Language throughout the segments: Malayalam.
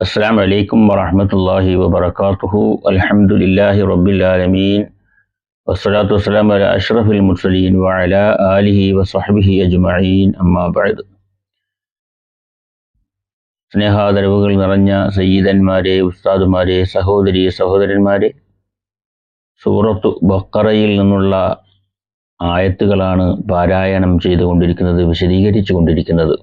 السلام عليكم ورحمة الله وبركاته الحمد لله رب العالمين والصلاة والسلام على أشرف المرسلين وعلى آله وصحبه أجمعين أما بعد സ്നേഹാദരവുകൾ നിറഞ്ഞ സയ്യിദന്മാരെ ഉസ്താദുമാരെ സഹോദരി സഹോദരന്മാരെ സൂറത്തു ബക്കറയിൽ നിന്നുള്ള ആയത്തുകളാണ് പാരായണം ചെയ്തുകൊണ്ടിരിക്കുന്നത് വിശദീകരിച്ചു കൊണ്ടിരിക്കുന്നത്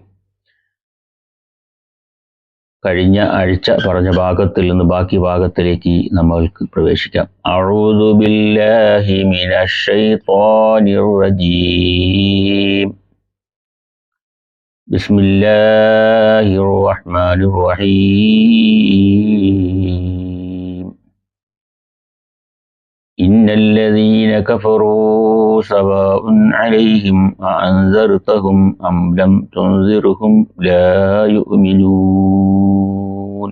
കഴിഞ്ഞ ആഴ്ച പറഞ്ഞ ഭാഗത്തിൽ നിന്ന് ബാക്കി ഭാഗത്തിലേക്ക് നമ്മൾക്ക് പ്രവേശിക്കാം. അഊദു ബില്ലാഹി റജീം. ബിസ്മില്ലാഹിർ റഹ്മാനിർ റഹീം. ഇന്നല്ലദീന കഫറൂ സവാഉൻ عليهم أأنذرتهم أم لم تنذرهم لا يؤمنون.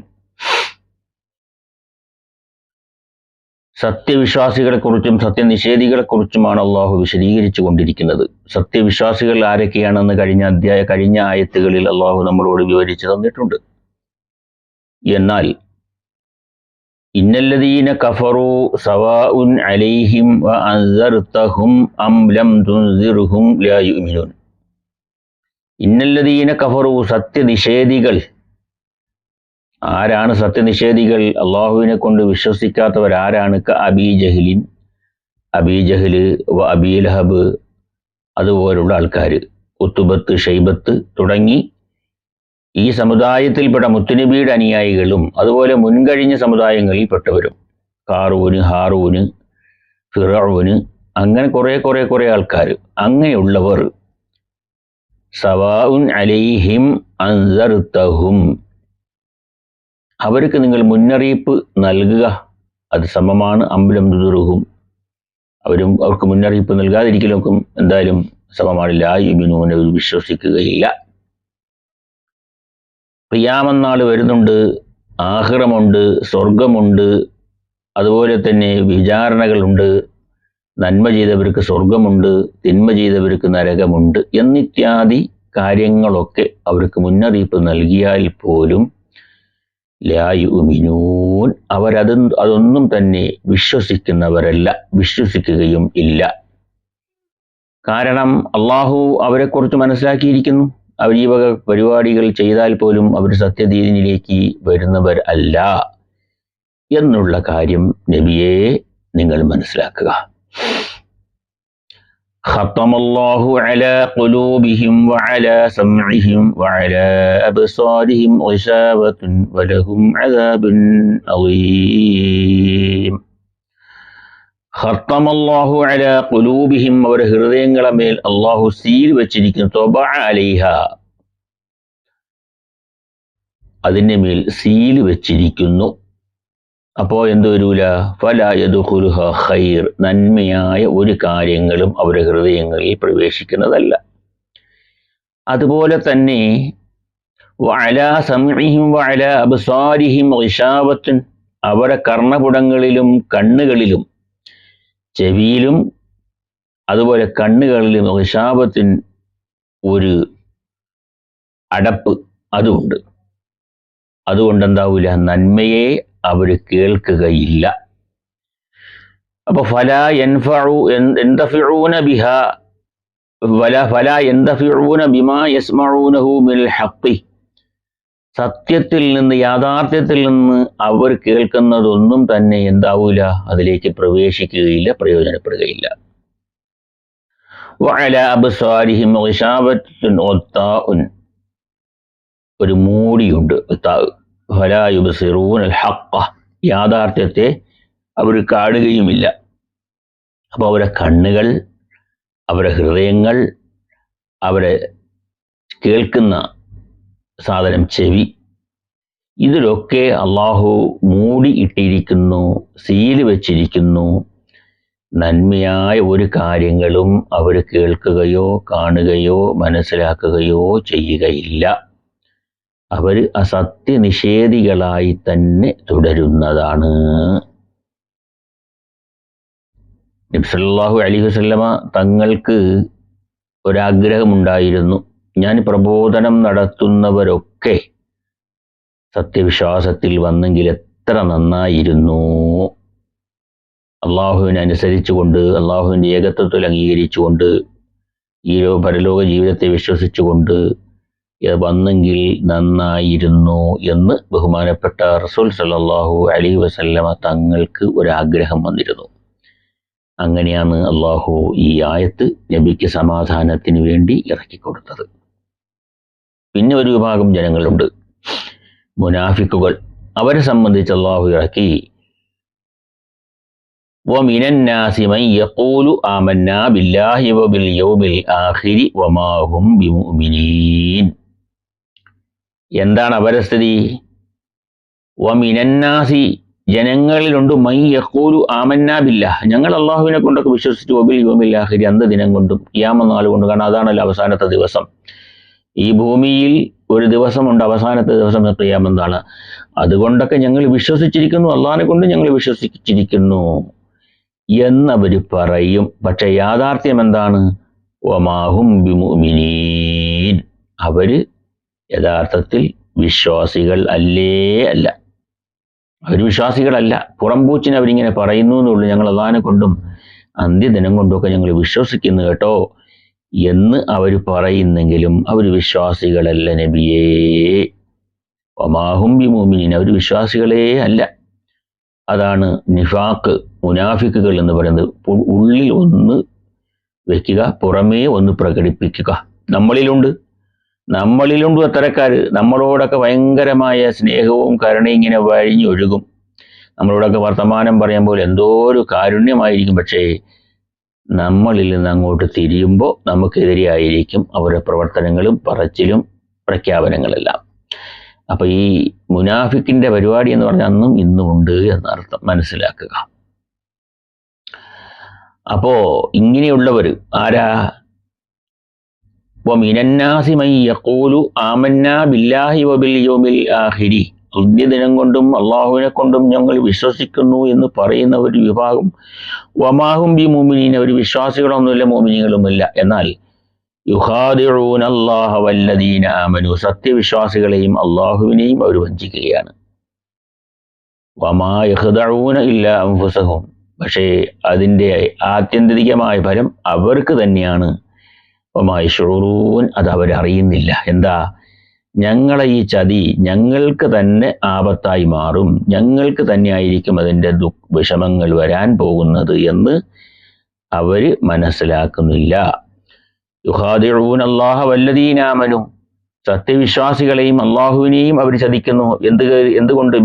സത്യവിശ്വാസികളെക്കുറിച്ചും സത്യനിഷേധികളെക്കുറിച്ചുമാണ് അള്ളാഹു വിശദീകരിച്ചു കൊണ്ടിരിക്കുന്നത് സത്യവിശ്വാസികൾ ആരൊക്കെയാണെന്ന് കഴിഞ്ഞ അധ്യായ കഴിഞ്ഞ ആയത്തുകളിൽ അള്ളാഹു നമ്മളോട് വിവരിച്ചു തന്നിട്ടുണ്ട്. എന്നാൽ ഇന്നല്ലദീന കഫറു സവാഉൻ അലൈഹിം വ അൻസർതഹും അം ലം തുൻസിർഹും ലാ ഇന്നല്ലദീന കഫറു സത്യനിഷേധികൾ. ആരാണ് സത്യനിഷേധികൾ? അള്ളാഹുവിനെ കൊണ്ട് വിശ്വസിക്കാത്തവർ ആരാണ്? ക അബീ ജഹ്ലിൻ. അബീ ജഹ്ല് വ അബീ ലഹബ്. അതുപോലുള്ള ആൾക്കാർ ഉത്തുബത്ത് ഷൈബത്ത് തുടങ്ങി ഈ സമുദായത്തിൽപ്പെട്ട മുത്തുനബിയുടെ അനുയായികളും അതുപോലെ മുൻകഴിഞ്ഞ സമുദായങ്ങളിൽപ്പെട്ടവരും കാറൂന് ഹാറൂന് ഫിറൂന് അങ്ങനെ കുറേ കുറേ കുറേ ആൾക്കാർ. അങ്ങനെയുള്ളവർ. സവാഉൻ അലൈഹിം അൻസർത്തഹും അവർക്ക് നിങ്ങൾ മുന്നറിയിപ്പ് നൽകുക. അത് സമമാണ്. അമ്പലം ദുദുറുഹും അവരും അവർക്ക് മുന്നറിയിപ്പ് നൽകാതിരിക്കലും എന്തായാലും സമമാണില്ല യുബിനൂനെ വിശ്വസിക്കുകയില്ല. പ്രിയാമെന്നാൾ വരുന്നുണ്ട് ആഹ്റമുണ്ട് സ്വർഗമുണ്ട് അതുപോലെ തന്നെ വിചാരണകളുണ്ട് നന്മ ചെയ്തവർക്ക് സ്വർഗമുണ്ട് തിന്മ ചെയ്തവർക്ക് നരകമുണ്ട് എന്നിത്യാദി കാര്യങ്ങളൊക്കെ അവർക്ക് മുന്നറിയിപ്പ് നൽകിയാൽ പോലും ലായുമിനൂൻ അവരത് അതൊന്നും തന്നെ വിശ്വസിക്കുന്നവരല്ല വിശ്വസിക്കുകയും ഇല്ല. കാരണം അള്ളാഹു അവരെക്കുറിച്ച് മനസ്സിലാക്കിയിരിക്കുന്നു. അവർ ഈ വക പരിപാടികൾ ചെയ്താൽ പോലും അവർ സത്യദീനിലേക്ക് വരുന്നവർ അല്ല എന്നുള്ള കാര്യം നബിയെ നിങ്ങൾ മനസ്സിലാക്കുക ختم الله على قلوبهم وعلى سمعهم وعلى أبصارهم غشاوة ولهم عذاب عظيم ഹർത്തമല്ലാഹു അല കുലൂബിഹിം അവരുടെ ഹൃദയങ്ങളെ മേൽ അള്ളാഹു സീൽ വെച്ചിരിക്കുന്നു. തൊബ അലിഹ. അതിന്റെ മേൽ സീൽ വെച്ചിരിക്കുന്നു. അപ്പോൾ എന്ത് വരൂല? ഫലയദുഹുലുഹ ഖൈർ. നന്മയായ ഒരു കാര്യങ്ങളും അവരുടെ ഹൃദയങ്ങളിൽ പ്രവേശിക്കുന്നതല്ല. അതുപോലെ തന്നെ വഅല സമഇഹിം വഅല അബ്സാരിഹിം ഋഷാവത്തുൻ അവരുടെ കർണപുടങ്ങളിലും കണ്ണുകളിലും ചെവിയിലും അതുപോലെ കണ്ണുകളിലും ഇഷാവത്തിൻ ഒരു അടപ്പ് അതുണ്ട് അതുകൊണ്ട് എന്താവില്ല നന്മയെ അവർ കേൾക്കുകയില്ല. അപ്പൊ ഫല എൻഫു എന്തൂന ബിഹ ഫല ഫല എന്തൂന ബിമാ യസ്മഊനഹു മിൽ ഹഖി സത്യത്തിൽ നിന്ന് യാഥാർത്ഥ്യത്തിൽ നിന്ന് അവർ കേൾക്കുന്നതൊന്നും തന്നെ എന്താവൂല അതിലേക്ക് പ്രവേശിക്കുകയില്ല പ്രയോജനപ്പെടുകയില്ല. ഒരു മൂടിയുണ്ട് യാഥാർത്ഥ്യത്തെ അവർ കാണുകയുമില്ല. അപ്പോൾ അവരെ കണ്ണുകൾ അവരെ ഹൃദയങ്ങൾ അവരെ കേൾക്കുന്ന സാധനം ചെവി. ഇതിലൊക്കെ അള്ളാഹു മൂടി ഇട്ടിരിക്കുന്നു സീൽ വെച്ചിരിക്കുന്നു. നന്മയായ ഒരു കാര്യങ്ങളും അവർ കേൾക്കുകയോ കാണുകയോ മനസ്സിലാക്കുകയോ ചെയ്യുകയില്ല. അവർ അസത്യനിഷേധികളായി തന്നെ തുടരുന്നതാണ്. നബ്സല്ലാഹു അലി വസ്ലമ തങ്ങൾക്ക് ഒരാഗ്രഹമുണ്ടായിരുന്നു. ഞാൻ പ്രബോധനം നടത്തുന്നവരൊക്കെ സത്യവിശ്വാസത്തിൽ വന്നെങ്കിൽ എത്ര നന്നായിരുന്നു. അള്ളാഹുവിനെ അനുസരിച്ചുകൊണ്ട് അള്ളാഹുവിന്റെ ഏകത്വത്തിൽ അംഗീകരിച്ചുകൊണ്ട് ഈ പരലോക ജീവിതത്തെ വിശ്വസിച്ചുകൊണ്ട് വന്നെങ്കിൽ നന്നായിരുന്നു എന്ന് ബഹുമാനപ്പെട്ട റസൂൽ സല്ലല്ലാഹു അലി വസല്ലമ തങ്ങൾക്ക് ഒരാഗ്രഹം വന്നിരുന്നു. അങ്ങനെയാണ് അള്ളാഹു ഈ ആയത്ത് നബിക്ക് സമാധാനത്തിന് വേണ്ടി ഇറക്കിക്കൊടുത്തത്. പിന്നെ ഒരു വിഭാഗം ജനങ്ങളുണ്ട് മുനാഫിക്കുകൾ അവരെ സംബന്ധിച്ച് അള്ളാഹു ഇറക്കി ومن الناس من يقول آمنا بالله وباليوم الآخر وما هم بمؤمنين എന്താണ് അവരുടെ സ്ഥിതി വമിനന്നാസി ജനങ്ങളിലുണ്ട് മൈ യക്കൂലു ആമന്നാ ബില്ല ഞങ്ങൾ അള്ളാഹുവിനെ കൊണ്ടൊക്കെ വിശ്വസിച്ചു ഒബിൽ യോമില്ലാഹിരി അന്ത ദിനം കൊണ്ടും യാമനാൾ കൊണ്ടും കാരണം അതാണല്ലോ അവസാനത്തെ ദിവസം ഈ ഭൂമിയിൽ ഒരു ദിവസമുണ്ട് അവസാനത്തെ ദിവസം പ്രിയാമെന്താണ് അതുകൊണ്ടൊക്കെ ഞങ്ങൾ വിശ്വസിച്ചിരിക്കുന്നു അള്ളഹാനെ കൊണ്ട് ഞങ്ങൾ വിശ്വസിച്ചിരിക്കുന്നു എന്നവർ പറയും. പക്ഷെ യാഥാർത്ഥ്യം എന്താണ്? ഒമാഹും ബിമുമിനീൻ അവർ യഥാർത്ഥത്തിൽ വിശ്വാസികൾ അല്ലേ അല്ല. അവർ വിശ്വാസികളല്ല. പുറംപൂച്ചിന് അവരിങ്ങനെ പറയുന്നു എന്നുള്ളൂ ഞങ്ങൾ അള്ളഹാനെ കൊണ്ടും അന്ത്യദിനം കൊണ്ടുമൊക്കെ ഞങ്ങൾ വിശ്വസിക്കുന്നു കേട്ടോ. എന്ന് അവർ പറയുന്നെങ്കിലും അവർ വിശ്വാസികളല്ല നബിയേ. ഒമാഹും ബിമുമിനീൻ. അവർ വിശ്വാസികളേ അല്ല. അതാണ് നിഫാക്ക് മുനാഫിക്കുകൾ എന്ന് പറയുന്നത്. ഉള്ളിൽ ഒന്ന് വെക്കുക പുറമേ ഒന്ന് പ്രകടിപ്പിക്കുക. നമ്മളിലുണ്ട്. നമ്മളിലുണ്ട് അത്തരക്കാർ നമ്മളോടൊക്കെ ഭയങ്കരമായ സ്നേഹവും കരുണയും ഇങ്ങനെ വഴിഞ്ഞൊഴുകും. നമ്മളോടൊക്കെ വർത്തമാനം പറയുമ്പോൾ എന്തോ ഒരു കാരുണ്യമായിരിക്കും. പക്ഷേ നമ്മളിൽ നിന്ന് അങ്ങോട്ട് തിരിയുമ്പോൾ നമുക്കെതിരെയായിരിക്കും അവരുടെ പ്രവർത്തനങ്ങളും പറച്ചിലും പ്രഖ്യാപനങ്ങളെല്ലാം. അപ്പോൾ ഈ മുനാഫിക്കിന്റെ പരിപാടി എന്ന് പറഞ്ഞാൽ അന്നും ഇന്നും ഉണ്ട് എന്നർത്ഥം മനസ്സിലാക്കുക. അപ്പോ ഇങ്ങനെയുള്ളവർ ആരാ? ഇപ്പോൾ മിനന്നാസിമൈ യഖൂലു ആമന്നാ ബില്ലാഹി വബിൽ യോമിൽ ആഖിരി. ദിനം കൊണ്ടും അള്ളാഹുവിനെ കൊണ്ടും ഞങ്ങൾ വിശ്വസിക്കുന്നു എന്ന് പറയുന്ന ഒരു വിഭാഗം. വമാഹും ബി മോമിനീൻ അവർ വിശ്വാസികളൊന്നുമില്ല മോമിനികളുമില്ല എന്നാൽ യുഹാദിഊന അല്ലാഹ വല്ലദീന ആമനു സത്യവിശ്വാസികളെയും അള്ളാഹുവിനെയും അവർ വഞ്ചിക്കുകയാണ്. വമാ യഹദഊന ഇല്ല അംഫുസഹും പക്ഷേ അതിന്റെ ആത്യന്തികമായ ഫലം അവർക്ക് തന്നെയാണ്. വമായി ഷുറൂൻ അത് അവരറിയുന്നില്ല. എന്താ? ഞങ്ങളെ ഈ ചതി ഞങ്ങൾക്ക് തന്നെ ആപത്തായി മാറും. ഞങ്ങൾക്ക് തന്നെയായിരിക്കും അതിന്റെ ദു വിഷമങ്ങൾ വരാൻ പോകുന്നത് എന്ന് അവർ മനസ്സിലാക്കുന്നില്ല. യുഹാദിഊൻ അള്ളാഹ വല്ലതീനാമനും സത്യവിശ്വാസികളെയും അള്ളാഹുവിനെയും അവർ ചതിക്കുന്നു. എന്ത് എന്തുകൊണ്ട്?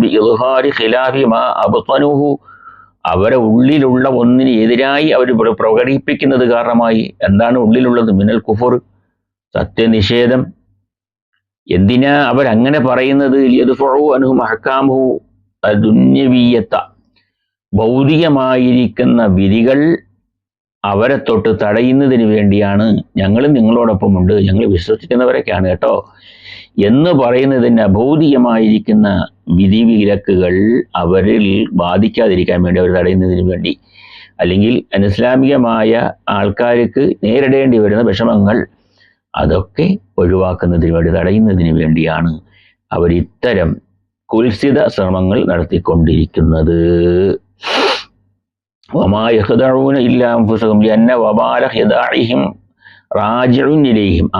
അവരെ ഉള്ളിലുള്ള ഒന്നിന് എതിരായി അവർ പ്ര- പ്രകടിപ്പിക്കുന്നത് കാരണമായി. എന്താണ് ഉള്ളിലുള്ളത്? മിനൽ കുഫർ. സത്യനിഷേധം. എന്തിനാ അവരങ്ങനെ പറയുന്നത്? ഭൗതികമായിരിക്കുന്ന വിധികൾ അവരെ തൊട്ട് തടയുന്നതിന് വേണ്ടിയാണ് ഞങ്ങളും നിങ്ങളോടൊപ്പമുണ്ട്. ഞങ്ങൾ വിശ്വസിക്കുന്നവരൊക്കെയാണ് കേട്ടോ. എന്ന് പറയുന്നതിന് അഭൗതികമായിരിക്കുന്ന വിധിവിലക്കുകൾ അവരിൽ ബാധിക്കാതിരിക്കാൻ വേണ്ടി അവർ തടയുന്നതിന് വേണ്ടി. അല്ലെങ്കിൽ അനിസ്ലാമികമായ ആൾക്കാർക്ക് നേരിടേണ്ടി വരുന്ന വിഷമങ്ങൾ അതൊക്കെ ഒഴിവാക്കുന്നതിന് വേണ്ടി തടയുന്നതിന് വേണ്ടിയാണ് അവർ ഇത്തരം കുൽസിത ശ്രമങ്ങൾ നടത്തിക്കൊണ്ടിരിക്കുന്നത്. വമാ യഖ്ദഊന ഇല്ലാ അൻഫുസഹും ലിഅന്ന വബാല ഖിദാഇഹിം റാജിഉൻ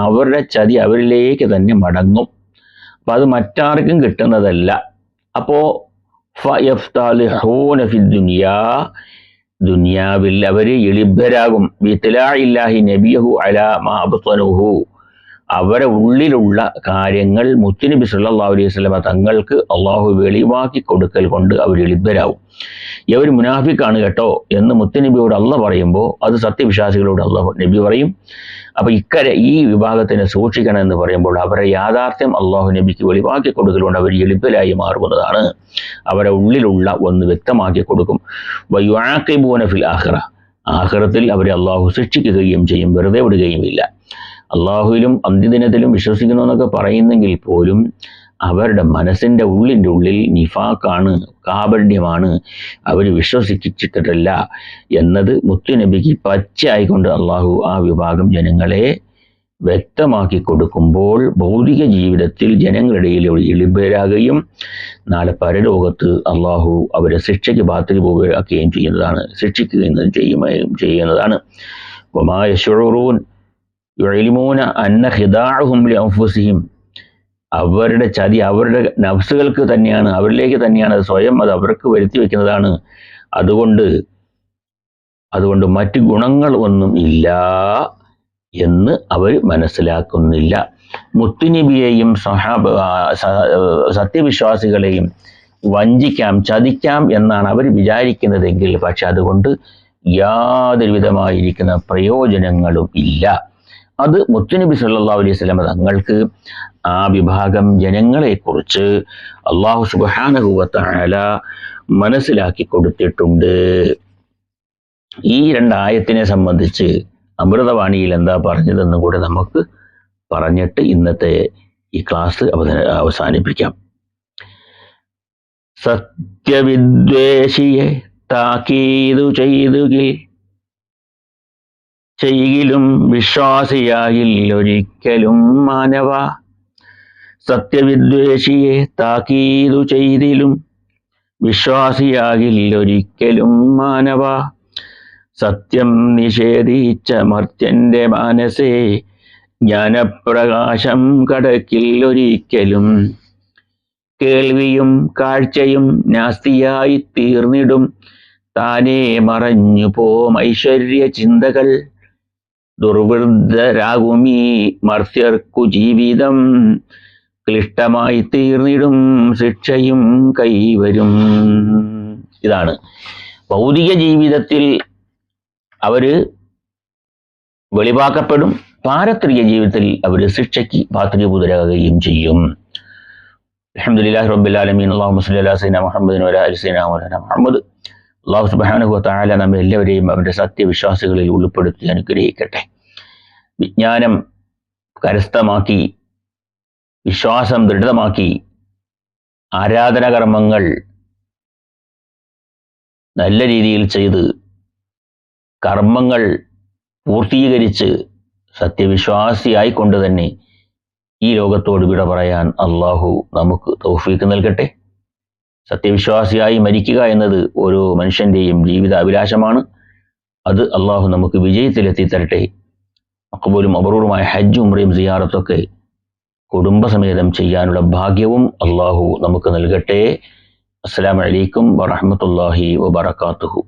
അവരുടെ ചതി അവരിലേക്ക് തന്നെ മടങ്ങും. അപ്പം അത് മറ്റാർക്കും കിട്ടുന്നതല്ല. അപ്പോൾ ഫി ദുനിയാ ദുനിയാവിൽ അവർ വിത്തലാ ഇല്ലാഹി നബിയഹു അലാ മാ അബ്തനുഹു അവരെ ഉള്ളിലുള്ള കാര്യങ്ങൾ മുത്തുനബി സല്ലാ അലൈഹി സ്വലമ തങ്ങൾക്ക് അള്ളാഹു വെളിവാക്കി കൊടുക്കൽ കൊണ്ട് അവർ എളിഭരാകും ഇവർ മുനാഫിക്കാണ് കേട്ടോ എന്ന് മുത്തുനബിയോട് അല്ല പറയുമ്പോൾ അത് സത്യവിശ്വാസികളോട് അല്ല നബി പറയും. അപ്പൊ ഇക്കരെ ഈ വിഭാഗത്തിനെ സൂക്ഷിക്കണം എന്ന് പറയുമ്പോൾ അവരെ യാഥാർത്ഥ്യം അള്ളാഹു നബിക്ക് വെളിവാക്കി കൊടുക്കലുകൊണ്ട് അവർ എളിപ്പലായി മാറുന്നതാണ്. അവരെ ഉള്ളിലുള്ള ഒന്ന് വ്യക്തമാക്കി കൊടുക്കും. വയുആഖിബൂന ഫിൽ ആഖിറ. ആഹ്റത്തിൽ അവരെ അള്ളാഹു ശിക്ഷിക്കുകയും ചെയ്യും വെറുതെ വിടുകയും ഇല്ല. അള്ളാഹുവിലും അന്ത്യദിനത്തിലും വിശ്വസിക്കുന്നു എന്നൊക്കെ പറയുന്നെങ്കിൽ പോലും അവരുടെ മനസ്സിന്റെ ഉള്ളിന്റെ ഉള്ളിൽ നിഫാക്കാണ് കാപണ്യമാണ് അവർ വിശ്വസിച്ചിട്ടില്ല എന്നത് മുത്തുനബിക്ക് പച്ചയായിക്കൊണ്ട് അള്ളാഹു ആ വിഭാഗം ജനങ്ങളെ വ്യക്തമാക്കി കൊടുക്കുമ്പോൾ ഭൗതിക ജീവിതത്തിൽ ജനങ്ങളുടെ എളിബരാകുകയും നാളെ പരലോകത്ത് അള്ളാഹു അവരെ ശിക്ഷയ്ക്ക് ബാധ്യത പോവുകയും ചെയ്യുന്നതാണ് ശിക്ഷിക്കുകയും ചെയ്യുകയും ചെയ്യുന്നതാണ്. വമായ അവരുടെ ചതി അവരുടെ നഫ്സുകൾക്ക് തന്നെയാണ് അവരിലേക്ക് തന്നെയാണ് സ്വയം അത് അവർക്ക് വരുത്തി വെക്കുന്നതാണ്. അതുകൊണ്ട് അതുകൊണ്ട് മറ്റ് ഗുണങ്ങൾ ഒന്നും ഇല്ല എന്ന് അവർ മനസ്സിലാക്കുന്നില്ല. മുത്തുനബിയെയും സഹാബ സത്യവിശ്വാസികളെയും വഞ്ചിക്കാം ചതിക്കാം എന്നാണ് അവർ വിചാരിക്കുന്നതെങ്കിൽ പക്ഷെ അതുകൊണ്ട് യാതൊരുവിധമായിരിക്കുന്ന പ്രയോജനങ്ങളും ഇല്ല. അത് മുത്തുനബി സല്ലാ അലൈഹി സ്വലം തങ്ങൾക്ക് ആ വിഭാഗം ജനങ്ങളെക്കുറിച്ച് അള്ളാഹു സുബാനഹുവല മനസ്സിലാക്കി കൊടുത്തിട്ടുണ്ട്. ഈ രണ്ടായത്തിനെ സംബന്ധിച്ച് അമൃതവാണിയിൽ എന്താ പറഞ്ഞതെന്ന് കൂടെ നമുക്ക് പറഞ്ഞിട്ട് ഇന്നത്തെ ഈ ക്ലാസ് അവസാനിപ്പിക്കാം. സത്യവിദ്വേഷിയെ താക്കീതു ചെയ്തുകിൽ ചെയ്യിലും വിശ്വാസിയായില്ലൊരിക്കലും മാനവ. സത്യവിദ്വേഷിയെ താക്കീതു ചെയ്തിലും വിശ്വാസിയാകില്ലൊരിക്കലും മാനവ. സത്യം നിഷേധിച്ച മർത്യന്റെ മാനസേ ജ്ഞാനപ്രകാശം കടക്കില്ലൊരിക്കലും. കേൾവിയും കാഴ്ചയും നാസ്തിയായി തീർന്നിടും താനേ മറഞ്ഞു പോം ഐശ്വര്യ ചിന്തകൾ ദുർവൃദ്ധരാകുമീ മർത്യർക്കു ജീവിതം ക്ലിഷ്ടമായി തീർന്നിടും ശിക്ഷയും കൈവരും. ഇതാണ്. ഭൗതിക ജീവിതത്തിൽ അവർ വെളിവാക്കപ്പെടും. പാരത്രിക ജീവിതത്തിൽ അവർ ശിക്ഷയ്ക്ക് പാത്രീഭൂതരാകുകയും ചെയ്യും. അലഹമുല്ലാ റബ്ബുലാലമീൻ അള്ളാഹു മുസ്ലിം സൈന മുഹമ്മദിൻ അലിസൈന മുഹമ്മദ്. അള്ളാഹു സുബാനുഹു താല നമ്മെ എല്ലാവരെയും അവരുടെ സത്യവിശ്വാസികളിൽ ഉൾപ്പെടുത്തി അനുഗ്രഹിക്കട്ടെ. വിജ്ഞാനം കരസ്ഥമാക്കി വിശ്വാസം ദൃഢമാക്കി ആരാധനാകർമ്മങ്ങൾ നല്ല രീതിയിൽ ചെയ്ത് കർമ്മങ്ങൾ പൂർത്തീകരിച്ച് സത്യവിശ്വാസിയായിക്കൊണ്ട് തന്നെ ഈ ലോകത്തോട് വിട പറയാൻ അള്ളാഹു നമുക്ക് തൗഫീക്ക് നൽകട്ടെ. സത്യവിശ്വാസിയായി മരിക്കുക എന്നത് ഓരോ മനുഷ്യന്റെയും ജീവിത അഭിലാഷമാണ് അത് അള്ളാഹു നമുക്ക് വിജയത്തിലെത്തി തരട്ടെ അക്കബൂലും അപൂർവമായ ഹജ്ജും ഉമ്രയും സിയാറത്തൊക്കെ കുടുംബസമേതം ചെയ്യാനുള്ള ഭാഗ്യവും അള്ളാഹു നമുക്ക് നൽകട്ടെ. അസ്സാം വലൈക്കും വറഹമത്തല്ലാഹി വബർക്കാത്തുഹു